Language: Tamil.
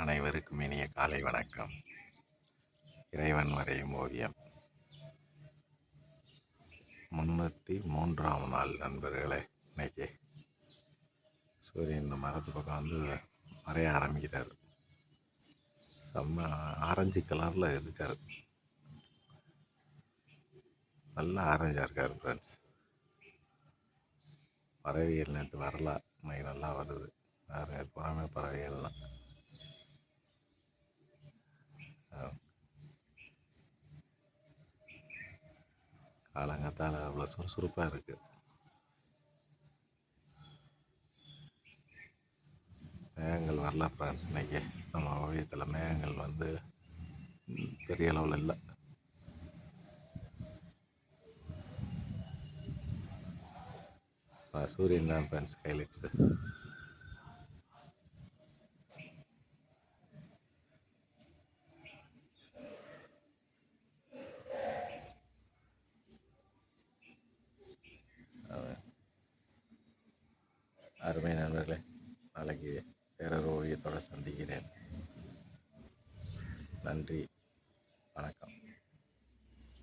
அனைவருக்கும் இனிய காலை வணக்கம். இறைவன் வரையும் ஓவியம். முன்னூற்றி மூன்றாம் நாள் நண்பர்களே இன்னைக்கு சூரியன் இந்த மரத்து பக்கம் வந்து மறைய ஆரம்பிக்கிறார். செம்ம ஆரஞ்சு கலரில் இருக்கார். நல்லா ஆரஞ்சாக இருக்கார் ஃப்ரெண்ட்ஸ் பறவைகள் நேற்று வரல இன்னைக்கு நல்லா வருது. வேறு புறாமே பறவை. காலங்காத்தால் அவ்வளோ சுறுசுறுப்பாக இருக்குது மேகங்கள் வரல ஃப்ரெண்ட்ஸ் இன்றைக்கி நம்ம ஓவியத்தில் மேகங்கள் வந்து பெரிய அளவில் இல்லை. சூரியன் தான் ஃப்ரெண்ட்ஸ் ஹைலைட்ஸு அருமை நண்பர்களே நாளைக்கு வேறொரு ஓவியத்தோடு சந்திக்கிறேன். நன்றி வணக்கம்.